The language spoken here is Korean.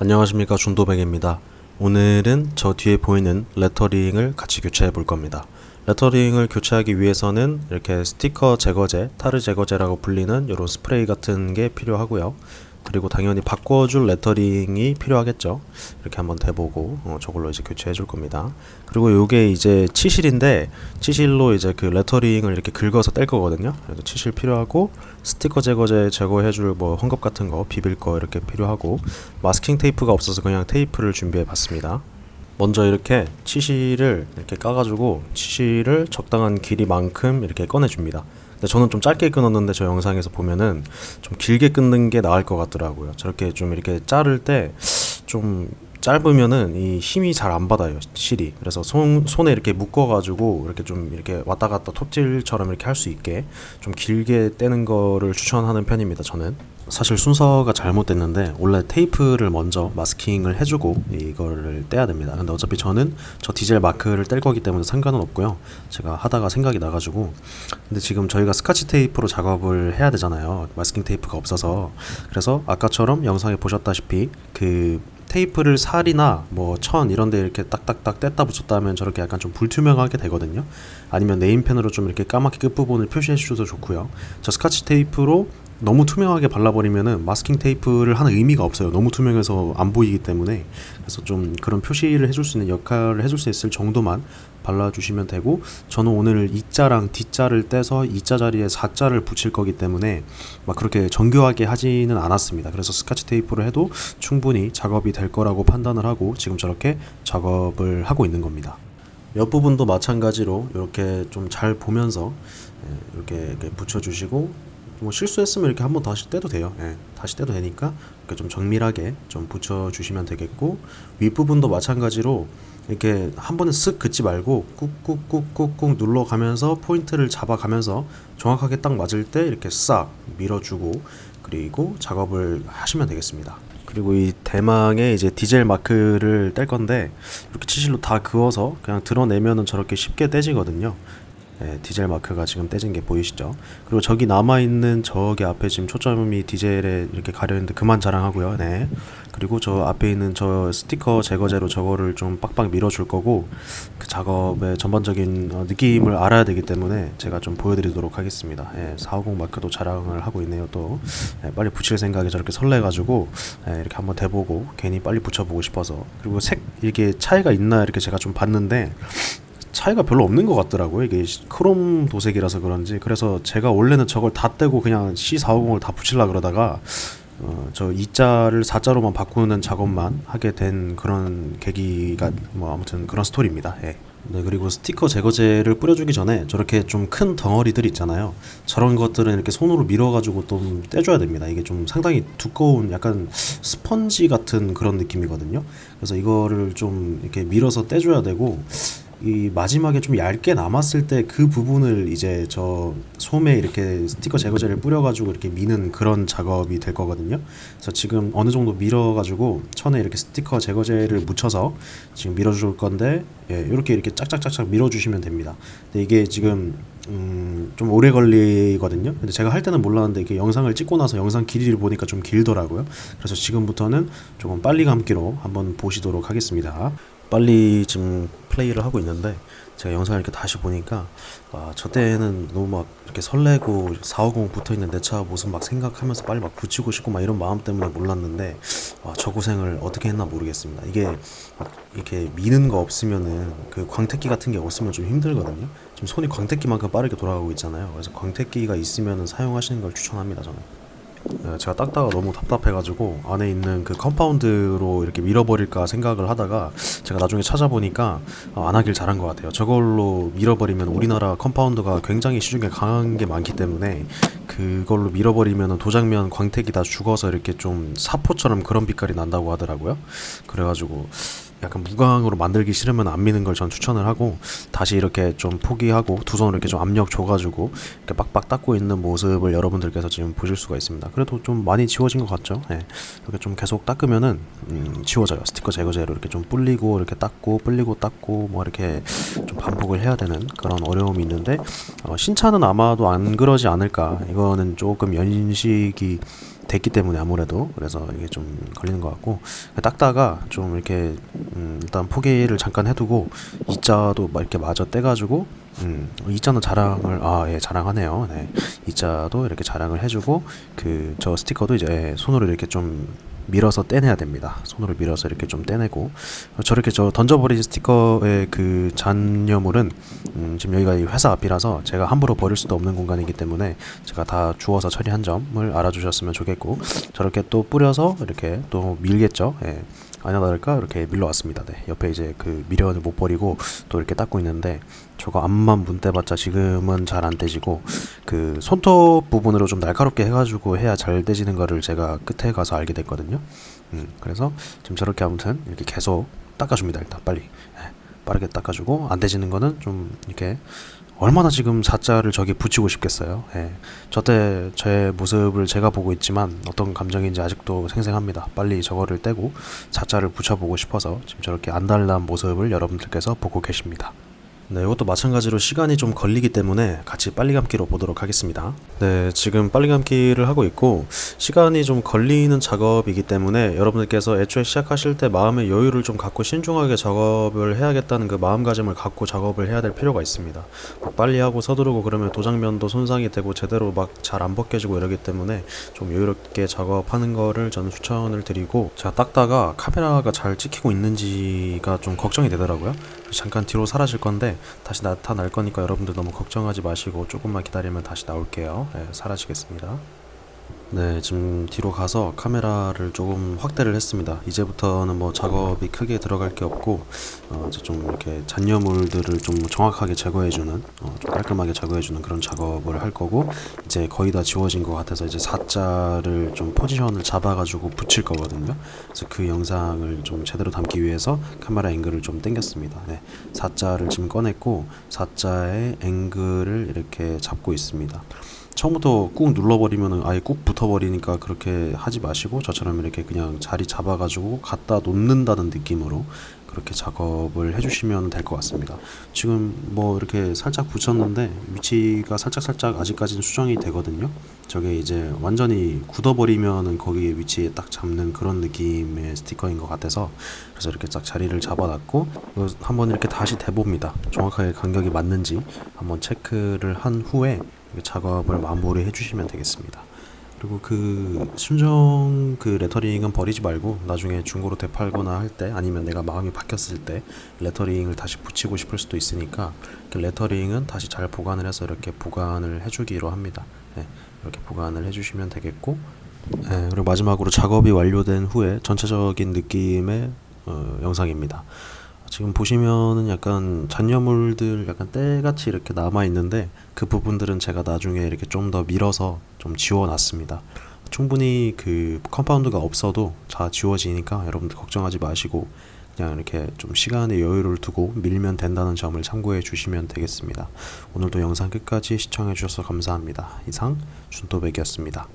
안녕하십니까 준도백입니다. 오늘은 저 뒤에 보이는 레터링을 같이 교체해 볼 겁니다. 레터링을 교체하기 위해서는 이렇게 스티커 제거제, 타르 제거제라고 불리는 이런 스프레이 같은 게 필요하고요. 그리고 당연히 바꿔줄 레터링이 필요하겠죠. 이렇게 한번 대보고 어, 저걸로 이제 교체해 줄 겁니다. 그리고 요게 이제 치실인데 치실로 이제 그 레터링을 이렇게 긁어서 뗄 거거든요. 그래서 치실 필요하고 스티커 제거제 제거해 줄뭐 헝겊 같은 거 비빌 거 이렇게 필요하고 마스킹 테이프가 없어서 그냥 테이프를 준비해 봤습니다. 먼저 이렇게 치실을 이렇게 까가지고 치실을 적당한 길이만큼 이렇게 꺼내줍니다. 근데 저는 좀 짧게 끊었는데 저 영상에서 보면은 좀 길게 끊는 게 나을 것 같더라고요. 저렇게 좀 이렇게 자를 때 좀 짧으면은 이 힘이 잘 안 받아요 실이 그래서 손 손에 이렇게 묶어가지고 이렇게 좀 이렇게 왔다 갔다 톱질처럼 이렇게 할 수 있게 좀 길게 떼는 거를 추천하는 편입니다 저는 사실 순서가 잘못됐는데 원래 테이프를 먼저 마스킹을 해주고 이거를 떼야 됩니다. 근데 어차피 저는 저 디젤 마크를 뗄 거기 때문에 상관은 없고요. 제가 하다가 생각이 나가지고. 근데 지금 저희가 스카치 테이프로 작업을 해야 되잖아요. 마스킹 테이프가 없어서. 그래서 아까처럼 영상에 보셨다시피 그 테이프를 살이나 뭐 천 이런 데 이렇게 딱딱딱 뗐다 붙였다 하면 저렇게 약간 좀 불투명하게 되거든요. 아니면 네임펜으로 좀 이렇게 까맣게 끝부분을 표시해 주셔도 좋고요. 저 스카치 테이프로 너무 투명하게 발라버리면은 마스킹 테이프를 하는 의미가 없어요. 너무 투명해서 안 보이기 때문에 그래서 좀 그런 표시를 해줄 수 있는 역할을 해줄 수 있을 정도만 발라주시면 되고 저는 오늘 이자랑 D자를 떼서 이자 자리에 사자를 붙일 거기 때문에 막 그렇게 정교하게 하지는 않았습니다. 그래서 스카치 테이프로 해도 충분히 작업이 될 거라고 판단을 하고 지금 저렇게 작업을 하고 있는 겁니다. 옆부분도 마찬가지로 이렇게 좀 잘 보면서 예, 이렇게 붙여주시고 뭐 실수했으면 이렇게 한번 다시 떼도 돼요. 예, 다시 떼도 되니까 이렇게 좀 정밀하게 좀 붙여주시면 되겠고 윗부분도 마찬가지로 이렇게 한 번에 쓱 긋지 말고 꾹꾹꾹꾹꾹 눌러가면서 포인트를 잡아가면서 정확하게 딱 맞을 때 이렇게 싹 밀어주고 그리고 작업을 하시면 되겠습니다. 그리고 이 대망의 이제 디젤 마크를 뗄 건데 이렇게 치실로 다 그어서 그냥 드러내면은 저렇게 쉽게 떼지거든요. 네, 디젤 마크가 지금 떼진 게 보이시죠? 그리고 저기 남아 있는 저기 앞에 지금 초점이 디젤에 이렇게 가려 있는데 그만 자랑하고요. 네. 그리고 저 앞에 있는 저 스티커 제거제로 저거를 좀 빡빡 밀어줄 거고 그 작업의 전반적인 어, 느낌을 알아야 되기 때문에 제가 좀 보여드리도록 하겠습니다. 예, 450 마크도 자랑을 하고 있네요. 또 예, 빨리 붙일 생각에 저렇게 설레가지고 예, 이렇게 한번 대보고 괜히 빨리 붙여보고 싶어서 그리고 색 이게 차이가 있나 이렇게 제가 좀 봤는데 차이가 별로 없는 것 같더라고요. 이게 크롬 도색이라서 그런지. 그래서 제가 원래는 저걸 다 떼고 그냥 C450을 다 붙일라 그러다가 어, 저 2자를 4자로만 바꾸는 작업만 하게 된 그런 계기가 뭐 아무튼 그런 스토리입니다. 예. 네, 그리고 스티커 제거제를 뿌려주기 전에 저렇게 좀 큰 덩어리들 있잖아요. 저런 것들은 이렇게 손으로 밀어가지고 좀 떼줘야 됩니다. 이게 좀 상당히 두꺼운 약간 스펀지 같은 그런 느낌이거든요. 그래서 이거를 좀 이렇게 밀어서 떼줘야 되고 이 마지막에 좀 얇게 남았을 때 그 부분을 이제 저 솜에 이렇게 스티커 제거제를 뿌려가지고 이렇게 미는 그런 작업이 될 거거든요. 그래서 지금 어느 정도 밀어가지고 천에 이렇게 스티커 제거제를 묻혀서 지금 밀어줄 건데 예, 이렇게 이렇게 짝짝짝짝 밀어주시면 됩니다. 근데 이게 지금 음, 좀 오래 걸리거든요. 근데 제가 할 때는 몰랐는데 이게 영상을 찍고 나서 영상 길이를 보니까 좀 길더라고요. 그래서 지금부터는 조금 빨리 감기로 한번 보시도록 하겠습니다. 빨리 지금 플레이를 하고 있는데 제가 영상을 이렇게 다시 보니까 아, 저 때는 너무 막 이렇게 설레고 450 붙어 있는 내 차 모습 막 생각하면서 빨리 막 붙이고 싶고 막 이런 마음 때문에 몰랐는데 아, 저 고생을 어떻게 했나 모르겠습니다. 이게 막 이렇게 미는 거 없으면은 그 광택기 같은 게 없으면 좀 힘들거든요. 지금 손이 광택기만큼 빠르게 돌아가고 있잖아요. 그래서 광택기가 있으면은 사용하시는 걸 추천합니다. 저는. 네, 제가 닦다가 너무 답답해가지고 안에 있는 그 컴파운드로 이렇게 밀어버릴까 생각을 하다가 제가 나중에 찾아보니까 어, 안 하길 잘한 것 같아요. 저걸로 밀어버리면 우리나라 컴파운드가 굉장히 시중에 강한 게 많기 때문에 그걸로 밀어버리면 도장면 광택이 다 죽어서 이렇게 좀 사포처럼 그런 빛깔이 난다고 하더라고요. 그래가지고 약간 무광으로 만들기 싫으면 안 미는 걸 전 추천을 하고 다시 이렇게 좀 포기하고 두 손으로 이렇게 좀 압력 줘가지고 이렇게 빡빡 닦고 있는 모습을 여러분들께서 지금 보실 수가 있습니다. 그래도 좀 많이 지워진 것 같죠? 네. 이렇게 좀 계속 닦으면은 음, 지워져요. 스티커 제거제로 이렇게 좀 불리고 이렇게 닦고 불리고 닦고 뭐 이렇게 좀 반복을 해야 되는 그런 어려움이 있는데 어, 신차는 아마도 안 그러지 않을까. 이거는 조금 연식이 됐기 때문에 아무래도 그래서 이게 좀 걸리는 것 같고 닦다가 좀 이렇게 음, 일단 포기를 잠깐 해두고 이자도 막 이렇게 마저 떼가지고 음, 이자는 자랑을 아 예 자랑하네요. 네 이자도 이렇게 자랑을 해주고 그 저 스티커도 이제 손으로 이렇게 좀 밀어서 떼내야 됩니다. 손으로 밀어서 이렇게 좀 떼내고 어, 저렇게 저 던져버린 스티커의 그 잔여물은 음, 지금 여기가 이 회사 앞이라서 제가 함부로 버릴 수도 없는 공간이기 때문에 제가 다 주워서 처리한 점을 알아주셨으면 좋겠고 저렇게 또 뿌려서 이렇게 또 밀겠죠. 예. 아니나 다를까 이렇게 밀러왔습니다. 네. 옆에 이제 그 미련을 못 버리고 또 이렇게 닦고 있는데 저거 앞만 문대봤자 지금은 잘 안 떼지고 그 손톱 부분으로 좀 날카롭게 해가지고 해야 잘 떼지는 거를 제가 끝에 가서 알게 됐거든요. 음, 그래서 지금 저렇게 아무튼 이렇게 계속 닦아줍니다. 일단 빨리 예, 빠르게 닦아주고 안 떼지는 거는 좀 이렇게 얼마나 지금 사자를 저기 붙이고 싶겠어요. 예. 저때 제 모습을 제가 보고 있지만 어떤 감정인지 아직도 생생합니다. 빨리 저거를 떼고 사자를 붙여보고 싶어서 지금 저렇게 안달난 모습을 여러분들께서 보고 계십니다. 네, 이것도 마찬가지로 시간이 좀 걸리기 때문에 같이 빨리 감기로 보도록 하겠습니다. 네, 지금 빨리 감기를 하고 있고 시간이 좀 걸리는 작업이기 때문에 여러분들께서 애초에 시작하실 때 마음의 여유를 좀 갖고 신중하게 작업을 해야겠다는 그 마음가짐을 갖고 작업을 해야 될 필요가 있습니다. 막 빨리 하고 서두르고 그러면 도장면도 손상이 되고 제대로 막 잘 안 벗겨지고 이러기 때문에 좀 여유롭게 작업하는 거를 저는 추천을 드리고 제가 닦다가 카메라가 잘 찍히고 있는지가 좀 걱정이 되더라고요. 잠깐 뒤로 사라질 건데 다시 나타날 거니까 여러분들 너무 걱정하지 마시고 조금만 기다리면 다시 나올게요. 네, 사라지겠습니다. 네, 지금 뒤로 가서 카메라를 조금 확대를 했습니다. 이제부터는 뭐 작업이 크게 들어갈 게 없고, 어, 이제 좀 이렇게 잔여물들을 좀 정확하게 제거해주는, 어, 좀 깔끔하게 제거해주는 그런 작업을 할 거고, 이제 거의 다 지워진 것 같아서 이제 사자를 좀 포지션을 잡아가지고 붙일 거거든요. 그래서 그 영상을 좀 제대로 담기 위해서 카메라 앵글을 좀 당겼습니다. 네, 사자를 지금 꺼냈고, 사자의 앵글을 이렇게 잡고 있습니다. 처음부터 꾹 눌러버리면은 아예 꾹 붙어버리니까 그렇게 하지 마시고 저처럼 이렇게 그냥 자리 잡아가지고 갖다 놓는다는 느낌으로 그렇게 작업을 해주시면 될 것 같습니다. 지금 뭐 이렇게 살짝 붙였는데 위치가 살짝 살짝 아직까지는 수정이 되거든요. 저게 이제 완전히 굳어버리면은 거기 위치에 딱 잡는 그런 느낌의 스티커인 것 같아서 그래서 이렇게 딱 자리를 잡아놨고 한번 이렇게 다시 대봅니다. 정확하게 간격이 맞는지 한번 체크를 한 후에 작업을 마무리 해주시면 되겠습니다. 그리고 그 순정 그 레터링은 버리지 말고 나중에 중고로 되팔거나 할 때 아니면 내가 마음이 바뀌었을 때 레터링을 다시 붙이고 싶을 수도 있으니까 그 레터링은 다시 잘 보관을 해서 이렇게 보관을 해주기로 합니다. 네, 이렇게 보관을 해주시면 되겠고 네, 그리고 마지막으로 작업이 완료된 후에 전체적인 느낌의 어, 영상입니다. 지금 보시면은 약간 잔여물들 약간 때같이 이렇게 남아 있는데 그 부분들은 제가 나중에 이렇게 좀 더 밀어서 좀 지워 놨습니다. 충분히 그 컴파운드가 없어도 다 지워지니까 여러분들 걱정하지 마시고 그냥 이렇게 좀 시간의 여유를 두고 밀면 된다는 점을 참고해 주시면 되겠습니다. 오늘도 영상 끝까지 시청해 주셔서 감사합니다. 이상 준또백이었습니다.